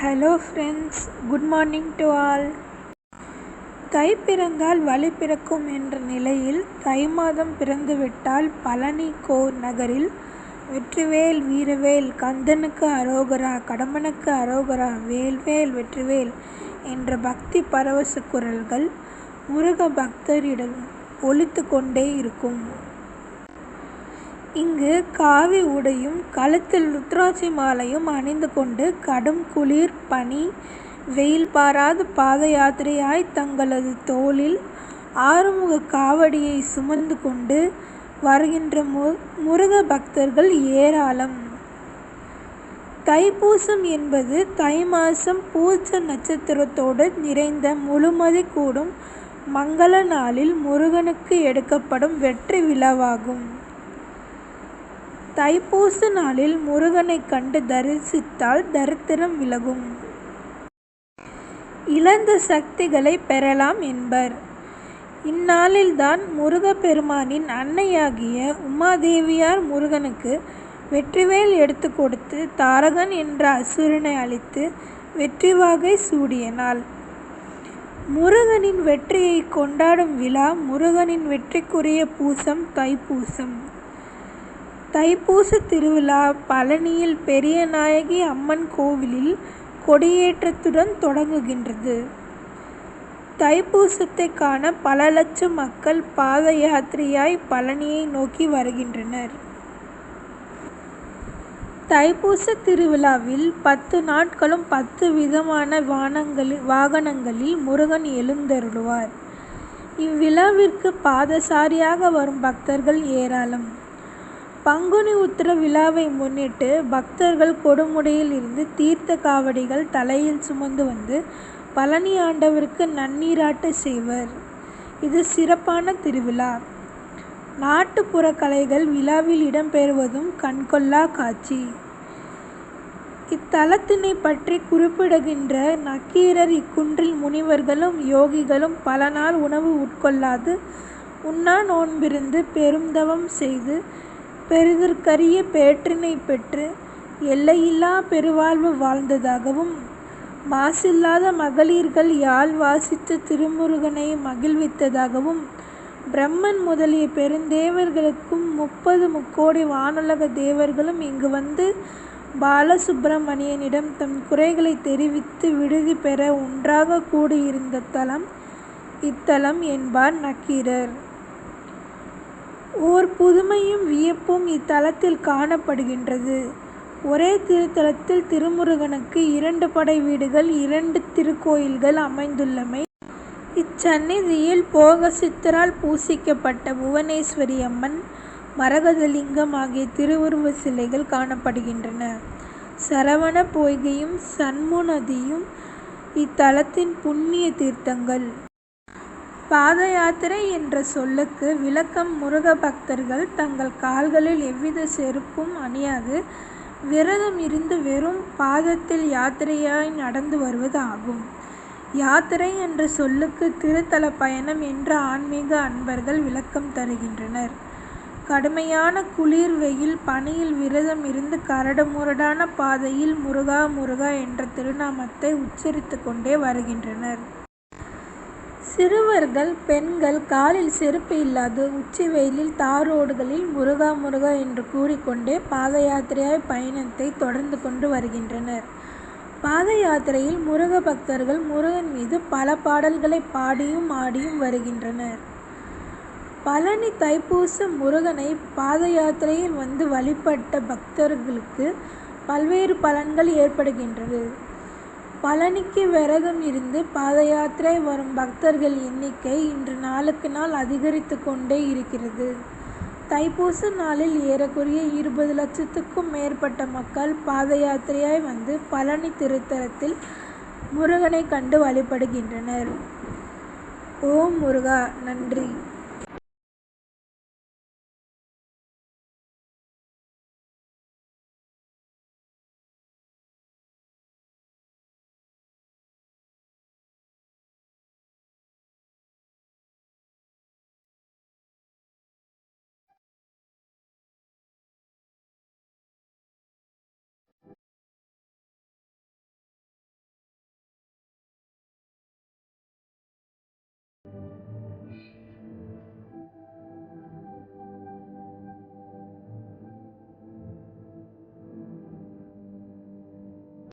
Hello friends good morning to all தை பிறந்தால் வழி பிறக்கும் என்ற நிலையில் தை மாதம் பிறந்துவிட்டால் பழனி கோ நகரில் வெற்றிவேல் வீரவேல் கந்தனுக்கு அரோகரா கடம்பனுக்கு அரோகரா வேல்வேல் வெற்றிவேல் என்ற பக்தி பரவச குரல்கள் முருக பக்தரிடம் ஒழித்து கொண்டே இருக்கும். இங்கு காவி உடையும் கழுத்தில் ருத்ராட்சி மாலையும் அணிந்து கொண்டு கடும் குளிர் பனி வெயில் பாராத பாத யாத்திரையாய் தங்களது தோளில் ஆறுமுக காவடியை சுமந்து கொண்டு வருகின்ற மு முருக பக்தர்கள் ஏராளம். தைப்பூசம் என்பது தை மாதம் பூச நட்சத்திரத்தோடு நிறைந்த முழுமதி கூடும் மங்கள நாளில் முருகனுக்கு எடுக்கப்படும் வெற்றி விழாவாகும். தைப்பூச நாளில் முருகனை கண்டு தரிசித்தால் தரித்திரம் விலகும். இழந்த சக்திகளை பெறலாம் என்பர். இந்நாளில்தான் முருகப்பெருமானின் அன்னையாகிய உமாதேவியார் முருகனுக்கு வெற்றிவேல் எடுத்து கொடுத்து தாரகன் என்ற அசுரனை அழித்து வெற்றிவாகை சூடிய நாள் முருகனின் வெற்றியை கொண்டாடும் விழா முருகனின் வெற்றிக்குரிய பூசம் தைப்பூசம். தைப்பூச திருவிழா பழனியில் பெரிய நாயகி அம்மன் கோவிலில் கொடியேற்றத்துடன் தொடங்குகின்றது. தைப்பூசத்தை காண பல லட்சம் மக்கள் பாத யாத்திரையாய் பழனியை நோக்கி வருகின்றனர். தைப்பூச திருவிழாவில் பத்து நாட்களும் பத்து விதமான வானங்களில் வாகனங்களில் முருகன் எழுந்தருளுவார். இவ்விழாவிற்கு பாதசாரியாக வரும் பக்தர்கள் ஏராளம். பங்குனி உத்திர விழாவை முன்னிட்டு பக்தர்கள் கொடுமுடியில் இருந்து தீர்த்த காவடிகள் தலையில் சுமந்து வந்து பழனி ஆண்டவருக்கு நன்னீராட்டு செய்வர். இது சிறப்பான திருவிழா. நாட்டுப்புற கலைகள் விழாவில் இடம்பெறுவதும் கண்கொள்ளா காட்சி. இத்தலத்தினை பற்றி குறிப்பிடுகின்ற நக்கீரர் இக்குன்றில் முனிவர்களும் யோகிகளும் பல நாள் உணவு உட்கொள்ளாது உண்ணா நோன்பிருந்து பெருந்தவம் செய்து பெரிதற்கரிய பேற்றினை பெற்று எல்லையில்லா பெருவாழ்வு வாழ்ந்ததாகவும் மாசில்லாத மகளிர்கள் யாழ் வாசித்த திருமுருகனை மகிழ்வித்ததாகவும் பிரம்மன் முதலிய பெருந்தேவர்களுக்கும் முப்பது முக்கோடி வானுலக தேவர்களும் இங்கு வந்து பாலசுப்பிரமணியனிடம் தம் குறைகளை தெரிவித்து விடுதி பெற ஒன்றாக கூடியிருந்த தலம் இத்தலம் என்பார் நக்கீரர். ஓர் புதுமையும் வியப்பும் இத்தலத்தில் காணப்படுகின்றது. ஒரே திருத்தலத்தில் திருமுருகனுக்கு இரண்டு படை வீடுகள் இரண்டு திருக்கோயில்கள் அமைந்துள்ளமை. இச்சந்நிதியில் போகசித்தரால் பூசிக்கப்பட்ட புவனேஸ்வரி அம்மன் மரகதலிங்கம் ஆகிய திருவுருவ சிலைகள் காணப்படுகின்றன. சரவண பொய்கையும் சண்முநதியும் இத்தலத்தின் புண்ணிய தீர்த்தங்கள். பாத யாத்திரை என்ற சொல்லுக்கு விளக்கம் முருக பக்தர்கள் தங்கள் கால்களில் எவ்வித செருப்பும் அணியாது விரதம் இருந்து வெறும் பாதத்தில் யாத்திரையாய் நடந்து வருவது ஆகும் யாத்திரை என்ற சொல்லுக்கு திருத்தல பயணம் என்ற ஆன்மீக அன்பர்கள் விளக்கம் தருகின்றனர். கடுமையான குளிர் வெயில் பனியில் விரதம் இருந்து கரடுமுரடான பாதையில் முருகா முருகா என்ற திருநாமத்தை உச்சரித்து கொண்டே வருகின்றனர். சிறுவர்கள் பெண்கள் காலில் செருப்பு இல்லாது உச்சி வெயிலில் தாரோடுகளில் முருகா முருகா என்று கூறிக்கொண்டே பாதயாத்திரையாய் பயணத்தை தொடர்ந்து கொண்டு வருகின்றனர். பாத யாத்திரையில் முருக பக்தர்கள் முருகன் மீது பல பாடல்களை பாடியும் ஆடியும் வருகின்றனர். பழனி தைப்பூச முருகனை பாத யாத்திரையில் வந்து வழிபட்ட பக்தர்களுக்கு பல்வேறு பலன்கள் ஏற்படுகின்றது. பழனிக்கு விரதம் இருந்து பாதயாத்திரை வரும் பக்தர்கள் எண்ணிக்கை இன்று நாளுக்கு நாள் அதிகரித்து கொண்டே இருக்கிறது. தைப்பூச நாளில் ஏறக்குறைய இருபது லட்சத்துக்கும் மேற்பட்ட மக்கள் பாதயாத்திரையாய் வந்து பழனி திருத்தலத்தில் முருகனை கண்டு வழிபடுகின்றனர். ஓம் முருகா நன்றி.